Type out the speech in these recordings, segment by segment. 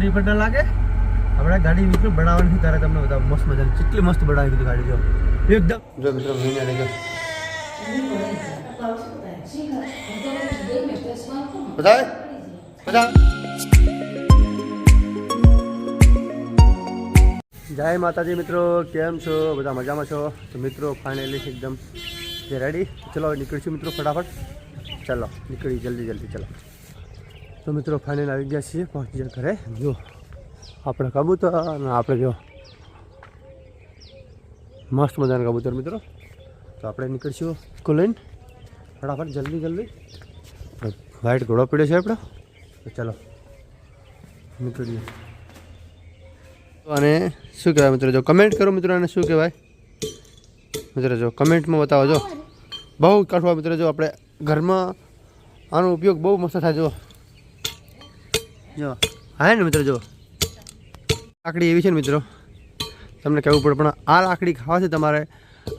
ઠંડી પણ ના લાગે. આપણે ગાડી મિત્રો બનાવવાની ત્યારે તમને બધા મસ્ત મજાની કેટલી મસ્ત બનાવી દીધી ગાડી જો. એકદમ. જો મિત્રો મહિને લઈ ગયો. જય માતાજી મિત્રો કેમ છો? બધા મજામાં છો? તો મિત્રો ફાઇનલી એકદમ રેડી ચલો નીકળીશું મિત્રો ફટાફટ. ચલો નીકળી જલ્દી જલ્દી ચલો. તો મિત્રો ફાઇનલ આવી ગયા છીએ, પહોંચી ગયા ઘરે. જો, આપણે કબૂતર અને આપણે જો મસ્ત મજાના કબૂતર મિત્રો. તો આપણે નીકળીશું સ્કૂલ લઈને. ફટાફટ, જલ્દી જલ્દી. વ્હાઇટ ઘોડો પીડ્યો છે આપણે. ચલો, નીકળીએ. અને શું કહેવાય મિત્રો, જો કમેન્ટ કરો મિત્રો, અને શું કહેવાય? મિત્રો, જો કમેન્ટમાં બતાવો, જો. બહુ કાઠવા મિત્રો, જો આપણે ઘરમાં આનો ઉપયોગ બહુ મસ્ત થાય, જો. જો. હા ને મિત્રો, જો. લાકડી એવી છે ને મિત્રો, તમને કહેવું પડે, પણ આ લાકડી ખાવાથી તમારે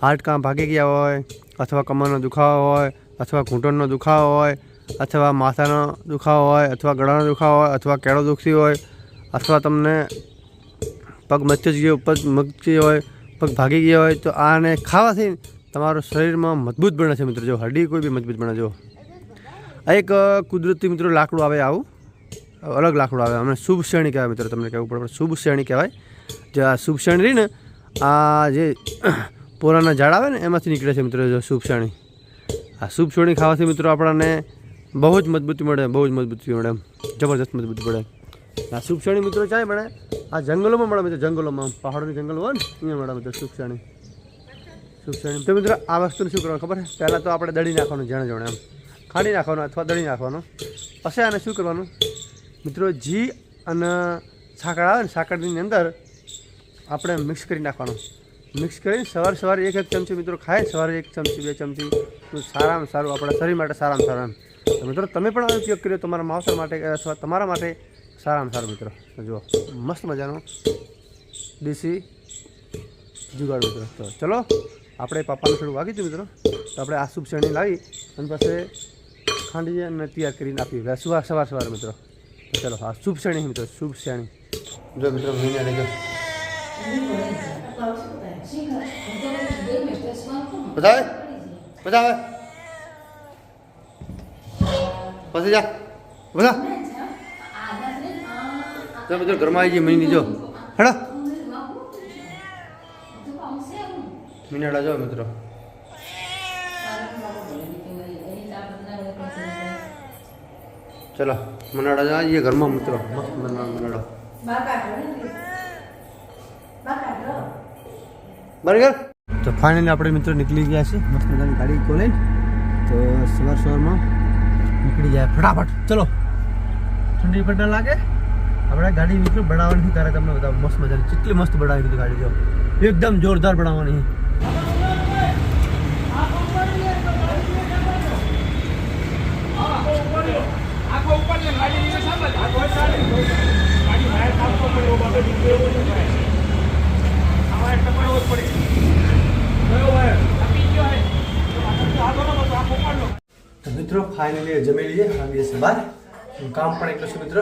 હાડકાં ભાગી ગયા હોય, અથવા કમરનો દુખાવો હોય, અથવા ઘૂંટણનો દુખાવો હોય, અથવા માથાનો દુખાવો હોય, અથવા ગળાનો દુખાવો હોય, અથવા કેળો દુખતી હોય, અથવા તમને પગ મચી ગયો, પગ મચી હોય, પગ ભાગી ગયા હોય, તો આને ખાવાથી તમારું શરીરમાં મજબૂત બને છે મિત્રો, જો હડી કોઈ બી મજબૂત બને, જો. એક કુદરતી મિત્રો લાકડું આવે આવું. અલગ લાકડું આવે. અમને શુભ શ્રેણી કહેવાય મિત્રો તમને કહેવું પડે, પણ શુભ શ્રેણી કહેવાય. જે આ શુભ શ્રેણી રહીને આ જે પોરાના ઝાડ આવે ને, એમાંથી નીકળે છે મિત્રો જો શુભ શ્રેણી. આ શુભ શ્રેણી ખાવાથી મિત્રો આપણને બહુ જ મજબૂતી મળે, બહુ જ મજબૂતી મળે, એમ. જબરદસ્ત મજબૂતી મળે આ શુભ શ્રેણી મિત્રો ચાય મળે આ જંગલોમાં મળે મિત્રો, જંગલોમાં પહાડોની જંગલ હોય ને, અહીંયા મળે મિત્રો શુભ શ્રેણી. શુભ શ્રેણી. તો મિત્રો આ વસ્તુને શું કરવાનું ખબર છે? પહેલાં તો આપણે દળી નાખવાનું જાણે જાણે એમ. ખાડી નાખવાનું અથવા દળી નાખવાનું. પછી આને શું કરવાનું? મિત્રો જી અને સાકર આવે ને, સાકરની અંદર આપણે મિક્સ કરી નાખવાનું. મિક્સ કરીને સવાર સવારે એક એક ચમચી મિત્રો ખાય, સવારે એક ચમચી, બે ચમચી. સારામાં સારું, આપણા શરીર માટે સારામાં સારું તો મિત્રો, તમે પણ આ ઉપયોગ કર્યો તમારા માવસર માટે, અથવા તમારા માટે સારામાં સારું મિત્રો. જુઓ, મસ્ત મજાનો દેશી જુગાડ મિત્રો. તો ચલો, આપણે પાપાનું થોડું વાગી હતું મિત્રો. તો આપણે આ શુભ શ્રેણી લાવી અને પાસે ખાંડી અને તૈયાર કરીને આપી સવાર સવાર સવાર મિત્રો. ચલો, હા શુભ શ્રેણી મિત્રો શુભ શ્રેણી જો મિત્રો મહિને ગયો. બતાવે? બતાવે? પછી જા. બધા તો મિત્રો, ઘરમાં આવી જઈએ મહિની જો. હેડા. મિનાડા જો, મિત્રો. ચલો મનાડા જા આવીએ ઘરમાં, મિત્રો. મસ્ત મના મનાડો બરાબર? તો ફાઇનલી આપણે મિત્રો નીકળી ગયા છે મસ્ત મજાની ગાડી ખોલે તો સવાર સવારમાં નીકળી જાય ફટાફટ. ચલો. ઠંડી પણ ના લાગે. આપણે ગાડી મિત્રો બનાવવાની ત્યારે તમને બધા મસ્ત મજાની, કેટલી મસ્ત બનાવી દીધી ગાડી જો. એકદમ જોરદાર બનાવવાની આખો ઉપર ને ગાડી નીચે સામે જ. આખો સારી. ગાડી બહાર કાપવો પડે એવો બાબત નીકળે એવો નહીં થાય. આમાં એક ટપણ એવો જ પડી. ગયો હોય. આપી ગયો હોય. તો આ તો આગળ નો બધો આખો ઉપાડનો. તો મિત્રો ફાઇનલી જમી લઈએ. આવી દિવસ બહાર કામ પણ એટલું છે મિત્રો.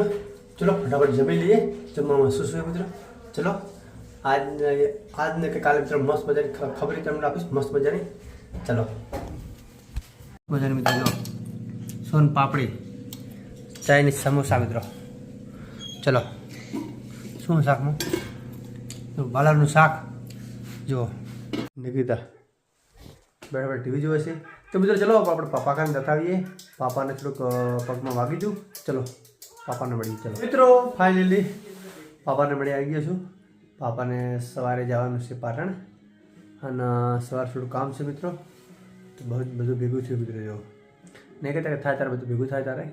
ચલો, ફટાફટ જમી લઈએ. જમવામાં શું શું મિત્રો? ચલો, આજને આજને કે કાલે મિત્રો મસ્ત મજાની ખબર તમને આપીશ. મસ્ત મજાની. ચલો. મજાની મિત્રો સોન પાપડી. ચાઇનીઝ સમોસા મિત્રો. ચલો. શું શાકમાં તો બાલાનું શાક. જુઓ. નિકિતા. બરાબર ટીવી જોવે છે. તો મિત્રો, ચલો આપણે પાપા કાને બતાવીએ પાપાને થોડુંક પગમાં વાગી દઉં ચલો, પાપાને મળી ચલો. મિત્રો ફાઇનલી પાપાને મળી આવી ગયો છું. પાપાને સવારે જવાનું છે પાટણ. અને સવારે થોડું કામ છે મિત્રો. તો બહુ બધું ભેગું થયું મિત્રો જો. નહીં કે થાય ત્યારે બધું ભેગું થાય ત્યારે.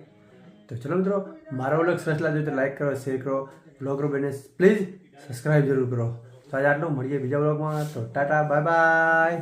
તો ચલો મિત્રો, મારો વ્લોગ સરસ લાગ્યો તો લાઈક કરો શેર કરો બ્લોગ બેને. પ્લીઝ સબસ્ક્રાઈબ જરૂર કરો. તો આજે આટલું. મળીએ બીજા બ્લોગમાં તો ટાટા બાય બાય